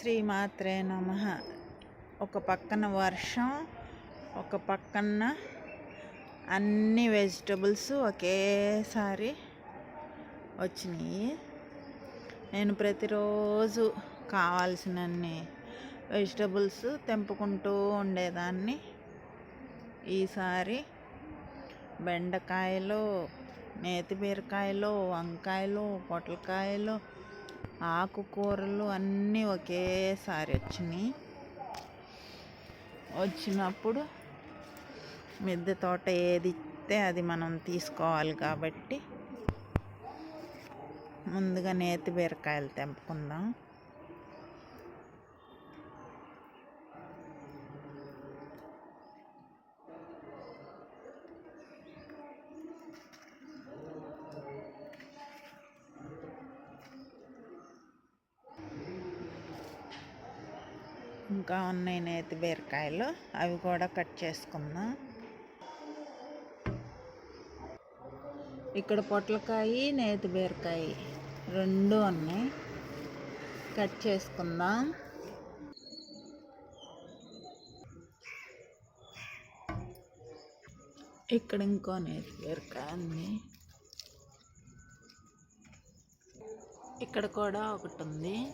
శ్రీమాత్రే నమ. ఒక పక్కన వర్షం ఒక పక్కన అన్ని వెజిటబుల్స్ ఒకేసారి వచ్చినాయి. నేను ప్రతిరోజు కావాల్సినన్ని వెజిటబుల్స్ తెంపుకుంటూ ఉండేదాన్ని. ఈసారి బెండకాయలు నేతి బీరకాయలు వంకాయలు పొట్లకాయలు ఆకుకూరలు అన్నీ ఒకేసారి వచ్చినాయి. వచ్చినప్పుడు మిద్దె తోట ఏది ఇస్తే అది మనం తీసుకోవాలి కాబట్టి ముందుగా నేతి బీరకాయలు తెంపుకుందాం. ఇంకా ఉన్నాయి నేతి బీరకాయలు. అవి కూడా కట్ చేసుకుందాం. ఇక్కడ పొట్లకాయ నేతి బీరకాయ రెండు ఉన్నాయి. కట్ చేసుకుందాం. ఇక్కడ ఇంకో నేతి బీరకాయ ఉంది. ఇక్కడ కూడా ఒకటి ఉంది.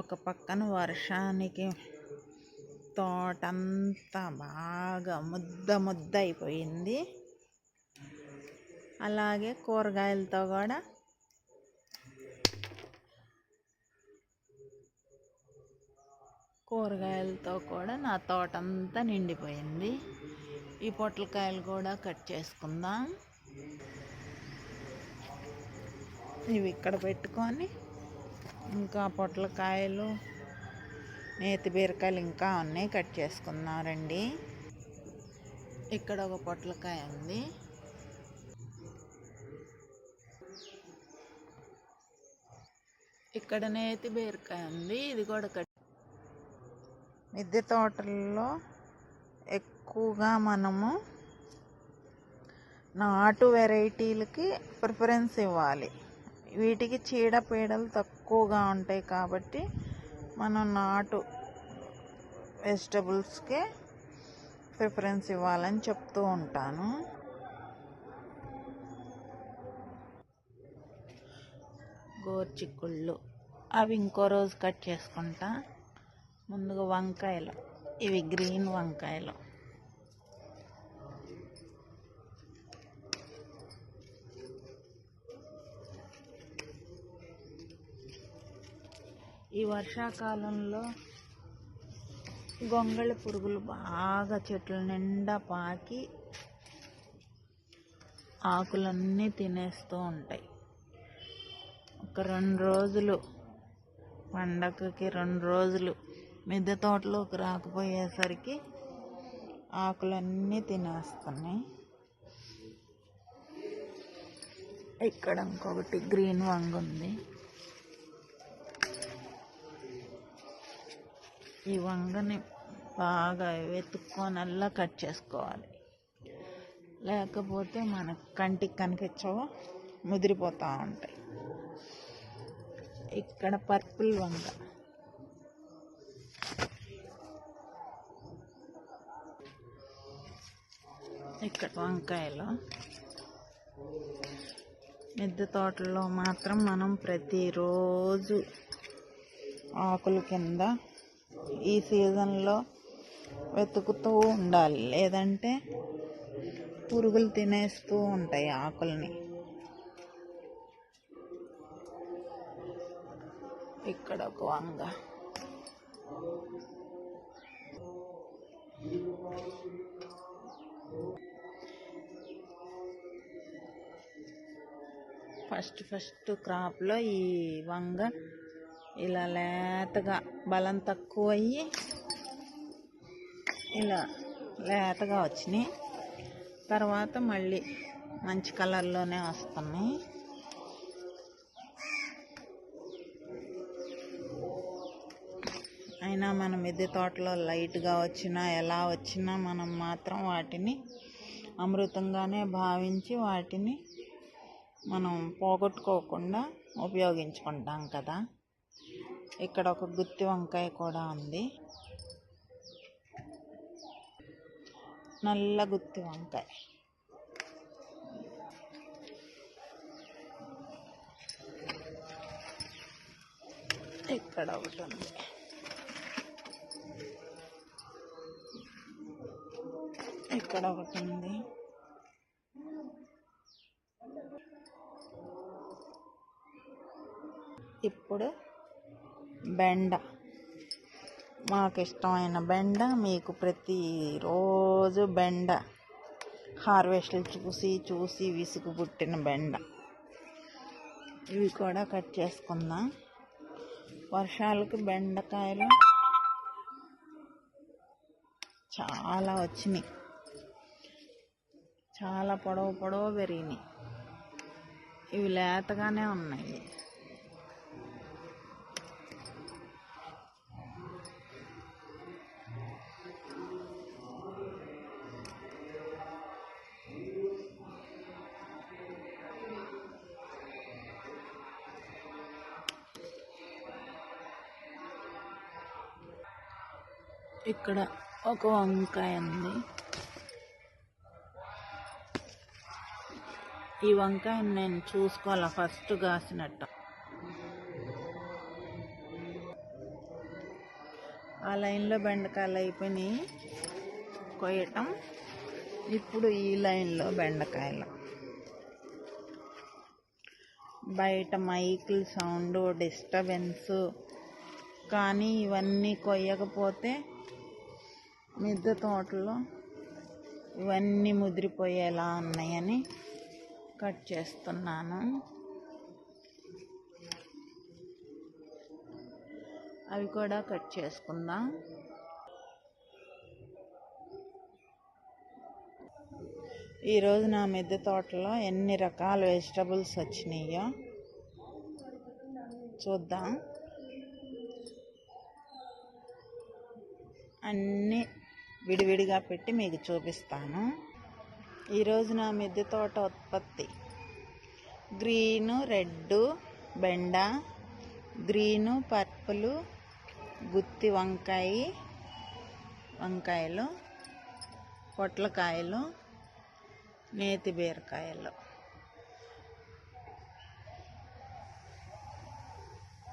ఒక పక్కన వర్షానికి తోటంతా బాగా ముద్ద ముద్ద అయిపోయింది. అలాగే కూరగాయలతో కూడా కూరగాయలతో కూడా నా తోటంతా నిండిపోయింది. ఈ పొట్లకాయలు కూడా కట్ చేసుకుందాం. ఇవి ఇక్కడ పెట్టుకొని ఇంకా పొట్లకాయలు నేతి బీరకాయలు ఇంకా ఉన్నాయి కట్ చేసుకున్నారండి ఇక్కడ ఒక పొట్లకాయ ఉంది. ఇక్కడ నేతి బీరకాయ ఉంది. ఇది కూడా కట్ మిద్దె తోటల్లో ఎక్కువగా మనము నాటు వెరైటీలకి ప్రిఫరెన్స్ ఇవ్వాలి. వీటికి చీడపీడలు తక్కువగా ఉంటాయి కాబట్టి మనం నాటు వెజిటబుల్స్కే ప్రిఫరెన్స్ ఇవ్వాలని చెప్తూ ఉంటాను. గోర్చిక్కుళ్ళు అవి ఇంకో రోజు కట్ చేసుకుంటా. ముందుగా వంకాయలు. ఇవి గ్రీన్ వంకాయలు. ఈ వర్షాకాలంలో గొంగళి పురుగులు బాగా చెట్ల నిండా పాకి ఆకులన్నీ తినేస్తూ ఉంటాయి. ఒక రెండు రోజులు పండగకి రెండు రోజులు మిద్దె తోటలోకి రాకపోయేసరికి ఆకులన్నీ తినేస్తున్నాయి. ఇక్కడ ఇంకొకటి గ్రీన్ వంగ ఉంది. ఈ వంగని బాగా వెతుక్కొని కట్ చేసుకోవాలి. లేకపోతే మన కంటికి కనిపించవు ముదిరిపోతూ ఉంటాయి. ఇక్కడ పర్పుల్ వంగ. ఇక్కడ వంకాయలు. మిద్దె తోటల్లో మాత్రం మనం ప్రతిరోజు ఆకుల కింద ఈ సీజన్లో వెతుకుతూ ఉండాలి. లేదంటే పురుగులు తినేస్తూ ఉంటాయి ఆకుల్ని. ఇక్కడ ఒక వంగ. ఫస్ట్ ఫస్ట్ క్రాప్లో ఈ వంగ ఇలా లేతగా బలం తక్కువ అయ్యి ఇలా లేతగా వచ్చినాయి. తర్వాత మళ్ళీ మంచి కలర్లోనే వస్తున్నాయి. అయినా మన మిద్దె తోటలో లైట్గా వచ్చినా ఎలా వచ్చినా మనం మాత్రం వాటిని అమృతంగానే భావించి వాటిని మనం పోగొట్టుకోకుండా ఉపయోగించుకుంటాం కదా. ఇక్కడ ఒక గుత్తి వంకాయ కూడా ఉంది. నల్ల గుత్తి వంకాయ. ఇక్కడ ఒకటి ఉంది. ఇక్కడ ఒకటి ఉంది. ఇప్పుడు బెండ. మాకు ఇష్టమైన బెండ మీకు ప్రతిరోజు బెండ. హార్వెస్ట్లు చూసి చూసి విసుగు పుట్టిన బెండ. ఇవి కూడా కట్ చేసుకుందాం. వర్షాలకు బెండకాయలు చాలా వచ్చినాయి. చాలా పొడవు పొడవు పెరిగినాయి. ఇవి లేతగానే ఉన్నాయి. ఇక్కడ ఒక వంకాయ ఉంది. ఈ వంకాయని నేను చూసుకోవాలా? ఫస్ట్ కాసినట్టు. ఆ లైన్లో బెండకాయలు అయిపోయినాయి. కొయ్యటం. ఇప్పుడు ఈ లైన్లో బెండకాయలు. బయట మైకిల్ సౌండ్ డిస్టర్బెన్స్. కానీ ఇవన్నీ కొయ్యకపోతే మిద్దె తోటలో ఇవన్నీ ముదిరిపోయేలా ఉన్నాయని కట్ చేస్తున్నాను. అవి కూడా కట్ చేసుకుందాం. ఈరోజు నా మిద్దె తోటలో ఎన్ని రకాల వెజిటబుల్స్ వచ్చినాయో చూద్దాం. అన్నీ విడివిడిగా పెట్టి మీకు చూపిస్తాను. ఈరోజు నా మిద్దె తోట ఉత్పత్తి. గ్రీను రెడ్ బెండ గ్రీను పర్పులు గుత్తి వంకాయ వంకాయలు పొట్లకాయలు నేతి బీరకాయలు.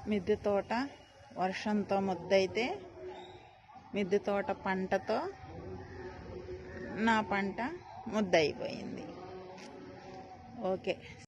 మిద్దె తోట వర్షంతో ముద్దైతే మిద్దె తోట పంటతో నా పంట ముద్దయిపోయింది. ఓకే.